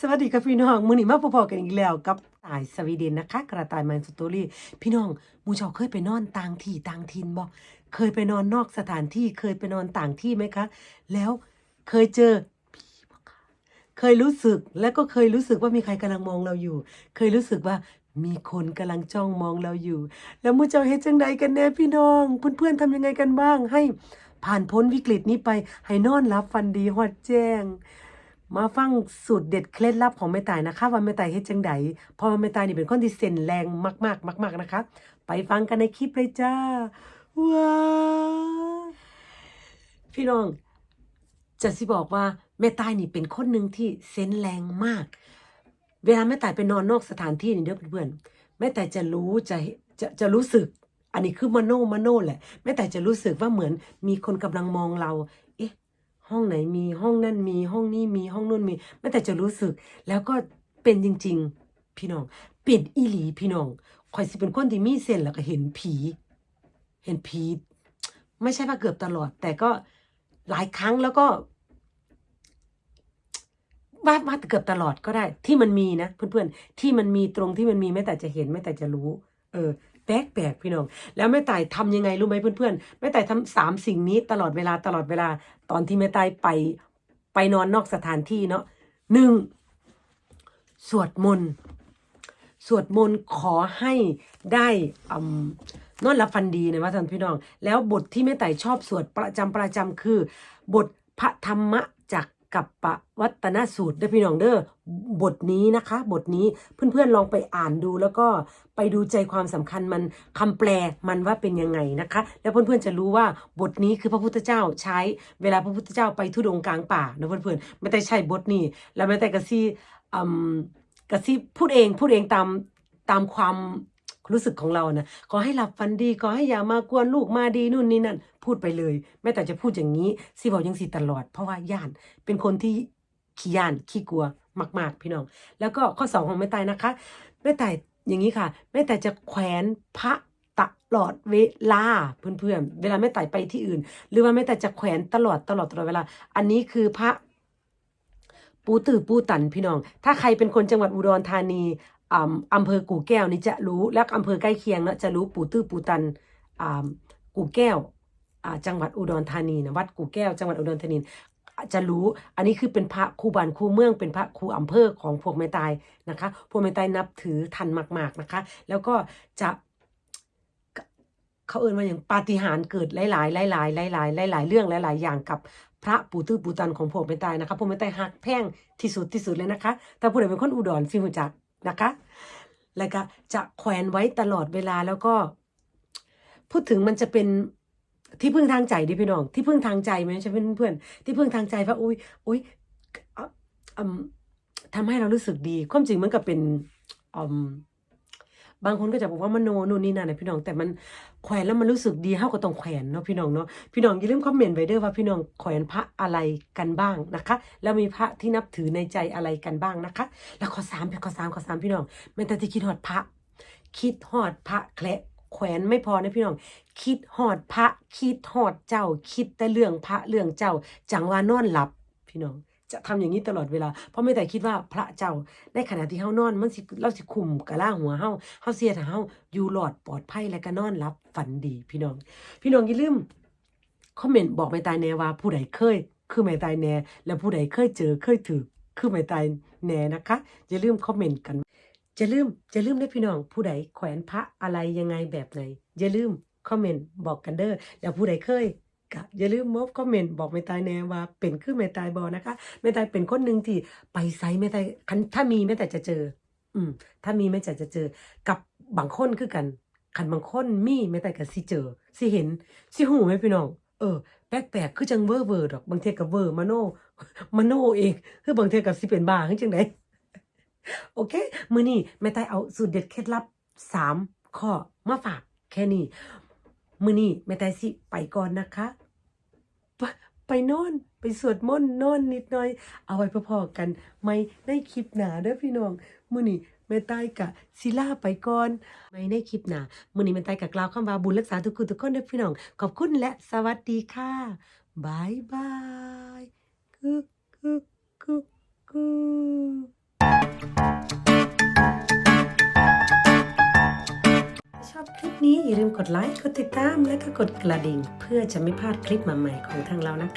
สวัสดีครับพี่น้องมื้อนี้มาพบๆกันอีกแล้วกับตายสวีเดนนะคะ กระต่ายมันสตอรี่ พี่น้องมูเจ้าเคยไปนอนต่างที่ต่างถิ่นบ่เคยไปนอนนอกสถานที่เคยไปนอนต่างที่ไหมคะ แล้วเคยเจอผีบ่คะเคยรู้สึกแล้วก็เคยรู้สึกว่ามีใครกำลังมองเราอยู่ เคยรู้สึกว่ามีคนกำลังจ้องมองเราอยู่ แล้วมูเจ้าเฮ็ดจังใดกันแน่พี่น้อง เพื่อนๆทำยังไงกันบ้างให้ผ่านพ้นวิกฤตนี้ไปให้นอนหลับฝันดีฮอดแจ้ง มาฟังสูตรเด็ดเคล็ดลับของแม่ตายนะคะว่าแม่ตายเฮ็ดจังไดพราะว่าแม่ตายนี่เป็นคนที่เส้นแรงมากๆมาก ๆนะคะ ไปฟังกันในคลิปเลยจ้าว้าพี่น้อง จะสิบอกว่าแม่ตายนี่เป็นคนหนึ่งที่เซนแรงมาก เวลาแม่ตายไปนอนนอกสถานที่นี่เด้อเพื่อนๆแม่ตายจะรู้จะจะจะรู้สึกอันนี้คือมโนมโนแหละแม่ตายจะรู้สึกว่าเหมือนมีคนกำลังมองเรา ห้องไหนมีห้องนั่นมีห้องนี้มีห้องนู่นมีแม่แต่จะรู้สึก แล้วก็เป็นจริง ๆ พี่น้องเป็นอีหลีพี่น้องข่อยสิเป็นคนที่มีเซนแล้วก็เห็นผี เห็นผี ไม่ใช่ว่าเกือบตลอด แต่ก็หลายครั้งแล้วก็ว่าว่าเกือบตลอดก็ได้ ที่มันมีนะเพื่อนๆที่มันมีตรงที่มันมีแม่แต่จะเห็นแม่แต่จะรู้ เออ แปลกแปลกพี่น้อง แล้วแม่ตายทำยังไงรู้ไหมเพื่อนๆแม่ตายทำสามสิ่งนี้ตลอดเวลาตลอดเวลา ตอนที่แม่ตายไปไปนอนนอกสถานที่เนาะหนึ่งสวดมนต์สวดมนต์ขอให้ได้นอนหลับฟันดีนะว่าท่านพี่น้อง แล้วบทที่แม่ต่ายชอบสวดประจำประจำคือ บทพระธรรมจั กับปวัตนสูตรเด้พี่น้องเด้อบทนี้นะคะ บทนี้เพื่อนๆลองไปอ่านดูแล้วก็ไปดูใจความสำคัญมันคำแปลมันว่าเป็นยังไงนะคะ แล้วเพื่อนๆจะรู้ว่าบทนี้คือพระพุทธเจ้าใช้เวลาพระพุทธเจ้าไปทุดงกลางป่านะเพื่อนๆไม่ได้ใช่บทนี้ แล้วไม่ได้กระซี่กระซี่พูดเองพูดเองตามตามความ รู้สึกของเรานะขอให้หลับฝันดีขอให้อย่ามากวนลูกมาดีนู่นนี่นั่น พูดไปเลย แม่แต่จะพูดอย่างนี้สิบอกยังสิตลอด เพราะว่าย่านเป็นคนที่ขี้ย่านขี้กลัวมาก ๆ พี่น้อง แล้วก็ข้อสองของแม่ตายนะคะแม่ตายอย่างนี้ค่ะแม่ตายจะแขวนพระตลอดเวลาเพื่อนๆเวลาแม่ตายไปที่อื่น หรือว่าแม่ตายจะแขวนตลอดตลอดตลอดเวลา อันนี้คือพระ ปูตือปูตันพี่น้อง ถ้าใครเป็นคนจังหวัดอุดรธานีอ่าอำเภอกู่แก้วนี่จะรู้ แล้วอำเภอใกล้เคียงเนาะจะรู้ปูตื้อปูตันอ่ากู่แก้วอ่าจังหวัดอุดรธานีนะวัดกู่แก้วจังหวัดอุดรธานีจะรู้อันนี้คือเป็นพระครูบานครูเมือง เป็นพระครูอำเภอของพวกแม่ตายนะคะพวกแม่ตายนับถือทันมาก ๆนะคะ แล้วก็จะเขาเอ่นว่าอย่างปาฏิหาริย์เกิดหลาย ๆ หลาย ๆ หลาย ๆ หลาย ๆ เรื่องหลาย ๆ อย่างกับ พระปู่ตื้อปู่ตันของพวกเป็นตายนะคะพวกเป็นตายหักแพงที่สุดที่สุดเลยนะคะ แต่ผู้ใดเป็นคนอุดรสิหูจักนะคะ แล้วก็จะแขวนไว้ตลอดเวลาแล้วก็ พูดถึงมันจะเป็นที่พึ่งทางใจดิพี่น้อง ที่พึ่งทางใจไหมใช่เพื่อนเพื่อนๆที่พึ่งทางใจว่าอุ้ยอุ้ยอะอืมทำให้เรารู้สึกดี ความจริงมันก็เป็นอืม บางคนก็จะบอกว่ามโนนู่นนี่นั่นนะพี่น้องแต่มันแขวนแล้วมันรู้สึกดีเฮาก็ต้องแขวนเนาะพี่น้องเนาะพี่น้องอย่าลืมคอมเมนต์ไว้ด้อว่าพี่น้องแขวนพระอะไรกันบ้างนะคะ แล้วมีพระที่นับถือในใจอะไรกันบ้างนะคะ แล้วข้อสามข้อสามข้อสามพี่น้องแม้แต่ที่คิดฮอดพระ คิดฮอดพระแคละแขวนไม่พอนะพี่น้อง คิดฮอดพระ คิดฮอดเจ้า คิดแต่เรื่องพระเรื่องเจ้า จังว่านอนหลับพี่น้อง จะทำอย่างนี้ตลอดเวลา เพราะไม่แต่คิดว่าพระเจ้าในขณะที่เฮานอน มันสิเราสิคุมกะล่าหัวเฮาเฮาเสียถ้าเฮาอยู่หลอดปลอดภัยและก็นอนหลับฝันดีพี่น้อง พี่น้องอย่าลืมคอมเมนต์บอกไม่ตายแนว่าผู้ใดเคย คือไม่ตายแนและผู้ใดเคยเจอเคยถือคือไม่ตายแนนะคะอย่าลืมคอมเมนต์กันอย่าลืมอย่าลืมนะพี่น้องผู้ใดแขวนพระอะไรยังไงแบบไหนอย่าลืมคอมเมนต์บอกกันเด้อแล้วผู้ใดเคย ก็อย่าลืมมอบคอมเมนต์บอกไม่ตายแน่ว่าเป็นคือไม่ตายบอนะคะไม่ตายเป็นคนหนึ่งที่ไปไซส์ไม่ตายคันถ้ามีไม่แต่จะเจอ อืม ถ้ามีไม่แต่จะเจอ กับบางคนคือกันคันบางคนมีไม่แต่ก็สิเจอสิเห็นสิหูไหมพี่น้องเออแปลกๆคือจังเวอร์เวอร์ดอกบางเทกับเวอร์มโนมโนเองคือบางเทกับสิเป็นบ้าคือจังไดโอเค มือนี้แม่ตายเอาสูตรเด็ดเคล็ดลับสามข้อมาฝากแค่นี้ มือนี้แม่ตายสิไปก่อนนะคะ ไปไปนอน ไปสวดมนต์นอนนิดหน่อย เอาไว้พอๆกันไม่ในคลิปหนาเด้อพี่น้องมื้อนี้แม่ตายกะศิลาไปก่อนไม่ในคลิปหนามื้อนี้แม่ตายกะกล่าวคำว่าบุญรักษาทุกคนทุกคนเด้อพี่น้อง ขอบคุณและสวัสดีค่ะบายบายกึกกึกกึกกึก ลืมกดไลค์ กดติดตาม และก็กดกระดิ่ง เพื่อจะไม่พลาดคลิปใหม่ๆของทางเรานะคะ